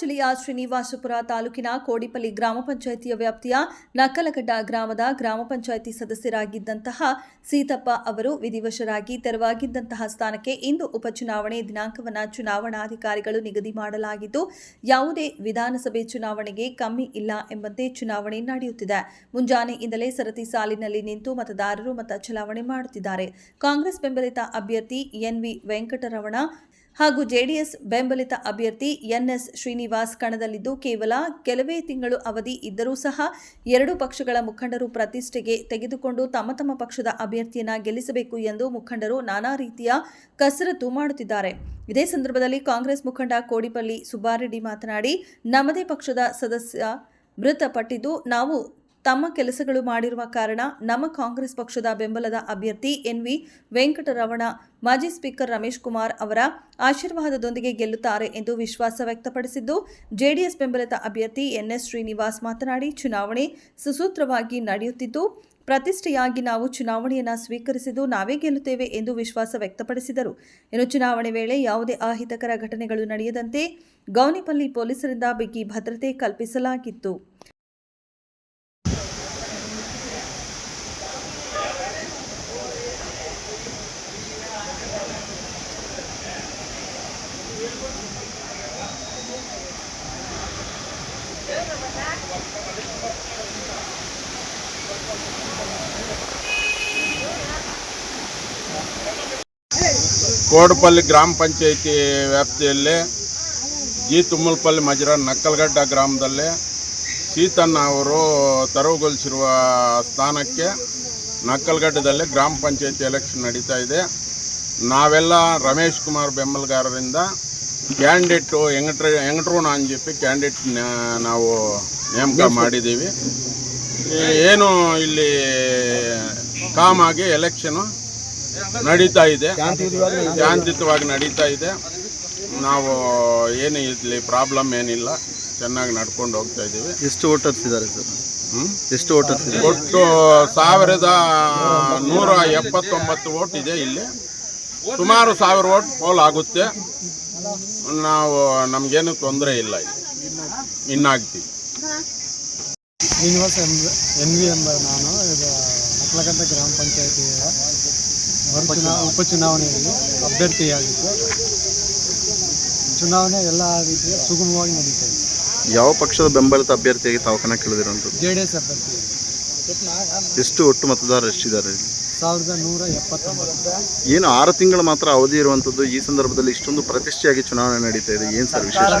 ಜಿಲ್ಲೆಯ ಶ್ರೀನಿವಾಸಪುರ ತಾಲೂಕಿನ ಕೋಡಿಪಲ್ಲಿ ಗ್ರಾಮ ಪಂಚಾಯಿತಿಯ ವ್ಯಾಪ್ತಿಯ ನಕ್ಕಲಗಡ್ಡ ಗ್ರಾಮದ ಗ್ರಾಮ ಪಂಚಾಯಿತಿ ಸದಸ್ಯರಾಗಿದ್ದಂತಹ ಸೀತಪ್ಪ ಅವರು ವಿಧಿವಶರಾಗಿ ತೆರವಾಗಿದ್ದಂತಹ ಸ್ಥಾನಕ್ಕೆ ಇಂದು ಉಪಚುನಾವಣೆ ದಿನಾಂಕವನ್ನು ಚುನಾವಣಾಧಿಕಾರಿಗಳು ನಿಗದಿ ಮಾಡಲಾಗಿದ್ದು, ಯಾವುದೇ ವಿಧಾನಸಭೆ ಚುನಾವಣೆಗೆ ಕಮ್ಮಿ ಇಲ್ಲ ಎಂಬಂತೆ ಚುನಾವಣೆ ನಡೆಯುತ್ತಿದೆ. ಮುಂಜಾನೆಯಿಂದಲೇ ಸರತಿ ಸಾಲಿನಲ್ಲಿ ನಿಂತು ಮತದಾರರು ಮತ ಚಲಾವಣೆ ಮಾಡುತ್ತಿದ್ದಾರೆ. ಕಾಂಗ್ರೆಸ್ ಬೆಂಬಲಿತ ಅಭ್ಯರ್ಥಿ ಎನ್ವಿ ವೆಂಕಟರಮಣ ಹಾಗೂ ಜೆಡಿಎಸ್ ಬೆಂಬಲಿತ ಅಭ್ಯರ್ಥಿ ಎನ್ಎಸ್ ಶ್ರೀನಿವಾಸ್ ಕಣದಲ್ಲಿದ್ದು ಕೇವಲ ಕೆಲವೇ ತಿಂಗಳು ಅವಧಿ ಇದ್ದರೂ ಸಹ ಎರಡು ಪಕ್ಷಗಳ ಮುಖಂಡರು ಪ್ರತಿಷ್ಠೆಗೆ ತೆಗೆದುಕೊಂಡು ತಮ್ಮ ತಮ್ಮ ಪಕ್ಷದ ಅಭ್ಯರ್ಥಿಯನ್ನ ಗೆಲ್ಲಿಸಬೇಕು ಎಂದು ಮುಖಂಡರು ನಾನಾ ರೀತಿಯ ಕಸರತ್ತು ಮಾಡುತ್ತಿದ್ದಾರೆ. ಇದೇ ಸಂದರ್ಭದಲ್ಲಿ ಕಾಂಗ್ರೆಸ್ ಮುಖಂಡ ಕೋಡಿಪಲ್ಲಿ ಸುಬ್ಬಾರೆಡ್ಡಿ ಮಾತನಾಡಿ, ನಮ್ಮದೇ ಪಕ್ಷದ ಸದಸ್ಯ ಮೃತಪಟ್ಟಿದ್ದು ನಾವು ತಮ್ಮ ಕೆಲಸಗಳು ಮಾಡಿರುವ ಕಾರಣ ನಮ್ಮ ಕಾಂಗ್ರೆಸ್ ಪಕ್ಷದ ಬೆಂಬಲದ ಅಭ್ಯರ್ಥಿ ಎನ್ವಿ ವೆಂಕಟರಮಣ, ಮಾಜಿ ಸ್ಪೀಕರ್ ರಮೇಶ್ ಕುಮಾರ್ ಅವರ ಆಶೀರ್ವಾದದೊಂದಿಗೆ ಗೆಲ್ಲುತ್ತಾರೆ ಎಂದು ವಿಶ್ವಾಸ ವ್ಯಕ್ತಪಡಿಸಿದ್ದು, ಜೆಡಿಎಸ್ ಬೆಂಬಲಿತ ಅಭ್ಯರ್ಥಿ ಎನ್ಎಸ್ ಶ್ರೀನಿವಾಸ್ ಮಾತನಾಡಿ, ಚುನಾವಣೆ ಸುಸೂತ್ರವಾಗಿ ನಡೆಯುತ್ತಿದ್ದು, ಪ್ರತಿಷ್ಠೆಯಾಗಿ ನಾವು ಚುನಾವಣೆಯನ್ನು ಸ್ವೀಕರಿಸಿದ್ದು ನಾವೇ ಗೆಲ್ಲುತ್ತೇವೆ ಎಂದು ವಿಶ್ವಾಸ ವ್ಯಕ್ತಪಡಿಸಿದರು. ಇನ್ನು ಚುನಾವಣೆ ವೇಳೆ ಯಾವುದೇ ಅಹಿತಕರ ಘಟನೆಗಳು ನಡೆಯದಂತೆ ಗೌನಿಪಲ್ಲಿ ಪೊಲೀಸರಿಂದ ಬಿಗಿ ಭದ್ರತೆ ಕಲ್ಪಿಸಲಾಗಿತ್ತು. ಕೋಡಪಲ್ಲಿ ಗ್ರಾಮ ಪಂಚಾಯಿತಿ ವ್ಯಾಪ್ತಿಯಲ್ಲಿ ಜಿ ತುಮ್ಮಲಪಲ್ಲಿ ಮಜರ ನಕ್ಕಲ್ಗಡ್ಡ ಗ್ರಾಮದಲ್ಲಿ ಸೀತಣ್ಣ ಅವರು ತೆರವುಗೊಳಿಸಿರುವ ಸ್ಥಾನಕ್ಕೆ ನಕ್ಕಲ್ಗಡ್ಡದಲ್ಲಿ ಗ್ರಾಮ ಪಂಚಾಯಿತಿ ಎಲೆಕ್ಷನ್ ನಡೀತಾ ಇದೆ. ನಾವೆಲ್ಲ ರಮೇಶ್ ಕುಮಾರ್ ಬೆಂಬಲಗಾರರಿಂದ ಕ್ಯಾಂಡಿಡೇಟ್ ಹೆಂಗಟ್ರ ಹೆಂಗಟ್ರೋಣ ಚೆಪ್ಪಿ ಕ್ಯಾಂಡಿಡೇಟ್ ನಾವು ನೇಮಕ ಮಾಡಿದ್ದೀವಿ ಏನು ಇಲ್ಲಿ ಕಾಮ್ ಕಾಮಾಗಿ ಎಲೆಕ್ಷನು ನಡೀತಾ ಇದೆ. ಶಾಂತಿಯುತವಾಗಿ ನಡೀತಾ ಇದೆ. ನಾವು ಏನು ಇಲ್ಲಿ ಪ್ರಾಬ್ಲಮ್ ಏನಿಲ್ಲ. ಚೆನ್ನಾಗಿ ನಡ್ಕೊಂಡು ಹೋಗ್ತಾ ಇದ್ದೀವಿ. ಎಷ್ಟು ವೋಟರ್ಸ್ ಇದ್ದಾರೆ ಸರ್? ಎಷ್ಟು ವೋಟರ್ಸ್ ಒಟ್ಟು ಸಾವಿರದ ನೂರ ಎಪ್ಪತ್ತೊಂಬತ್ತು ವೋಟ್ ಇದೆ ಇಲ್ಲಿ. ಸುಮಾರು ಸಾವಿರ ವೋಟ್ ಪೋಲ್ ಆಗುತ್ತೆ. ನಾವು ನಮಗೇನು ತೊಂದರೆ ಇಲ್ಲ ಇಲ್ಲಿ ಇನ್ನಾಗ್ತೀವಿ. ಶ್ರೀನಿವಾಸ್ ಎಂ ಎನ್ ವಿ ಎಂಬ ನಾನು ಈಗ ನಕ್ಲಗಡ್ಡ ಗ್ರಾಮ ಪಂಚಾಯತಿಯ ಉಪಚುನಾವಣೆಯಲ್ಲಿ ಅಭ್ಯರ್ಥಿಯಾಗಿತ್ತು ಚುನಾವಣೆ ಎಲ್ಲ ರೀತಿಯ ಸುಗಮವಾಗಿ ನಡೀತಾ ಇದೆ. ಯಾವ ಪಕ್ಷದ ಬೆಂಬಲಿತ ಅಭ್ಯರ್ಥಿಯಾಗಿ ತಾವು ಕಣಕ್ಕಿಳಿದಿರುವಂಥದ್ದು ಜೆ ಡಿ ಎಸ್ ಅಭ್ಯರ್ಥಿ. ಎಷ್ಟು ಒಟ್ಟು ಮತದಾರರು ಎಷ್ಟಿದ್ದಾರೆ? ಸಾವಿರದ ನೂರ ಎಪ್ಪತ್ತೊಂಬತ್ತು. ಏನು ಆರು ತಿಂಗಳು ಮಾತ್ರ ಅವಧಿ ಇರುವಂಥದ್ದು ಈ ಸಂದರ್ಭದಲ್ಲಿ ಇಷ್ಟೊಂದು ಪ್ರತಿಷ್ಠೆಯಾಗಿ ಚುನಾವಣೆ ನಡೀತಾ ಇದೆ. ಏನು ಸರ್ ವಿಶೇಷ?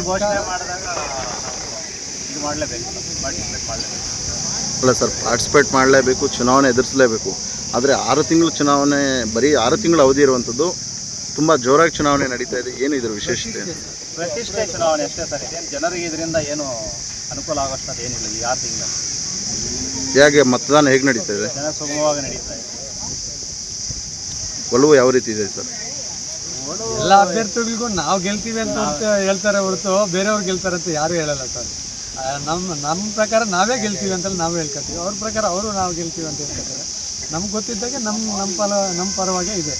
ಅಲ್ಲ ಸರ್ ಪಾರ್ಟಿಸಿಪೇಟ್ ಮಾಡಲೇಬೇಕು ಚುನಾವಣೆ ಎದುರಿಸಲೇಬೇಕು. ಆದರೆ ಆರು ತಿಂಗಳು ಚುನಾವಣೆ ಬರೀ ಆರು ತಿಂಗಳು ಅವಧಿ ಇರುವಂಥದ್ದು ತುಂಬ ಜೋರಾಗಿ ಚುನಾವಣೆ ನಡೀತಾ ಇದೆ. ಏನು ಇದರ ವಿಶೇಷತೆ? ಪ್ರತಿಷ್ಠೆ ಚುನಾವಣೆ ಅಷ್ಟೇ ಸರ್ ಇದೇನು ಜನರಿಗೆ ಇದರಿಂದ ಏನು ಅನುಕೂಲ ಆಗೋಷ್ಟು ಏನಿಲ್ಲ ಈ ಆರು ತಿಂಗಳು ಹೇಗೆ ಮತದಾನ ಹೇಗೆ ನಡೀತಾ ಇದೆ? ಜನ ಸುಗಮವಾಗಿ ನಡೀತಾ ಇದೆ. ಒಲವು ಯಾವ ರೀತಿ ಇದೆ ಸರ್? ಎಲ್ಲ ಅಭ್ಯರ್ಥಿಗಳಿಗೂ ನಾವು ಗೆಲ್ತೀವಿ ಅಂತ ಹೇಳ್ತಾರೆ ಹೊರತು ಬೇರೆಯವ್ರು ಗೆಲ್ತಾರೆ ಅಂತ ಯಾರು ಹೇಳಲ್ಲ ಸರ್. ನಮ್ಮ ನಮ್ಮ ಪ್ರಕಾರ ನಾವೇ ಗೆಲ್ತೀವಿ ಅಂತ ನಾವೇ ಹೇಳ್ಕೊತೀವಿ. ಅವ್ರ ಪ್ರಕಾರ ಅವರು ನಾವು ಗೆಲ್ತೀವಿ ಅಂತ ಹೇಳ್ಕೊತಾರೆ. ನಮ್ಗೆ ಗೊತ್ತಿದ್ದಾಗೆ ನಮ್ಮ ನಮ್ಮ ಪರ ನಮ್ಮ ಪರವಾಗೇ ಇದೆ.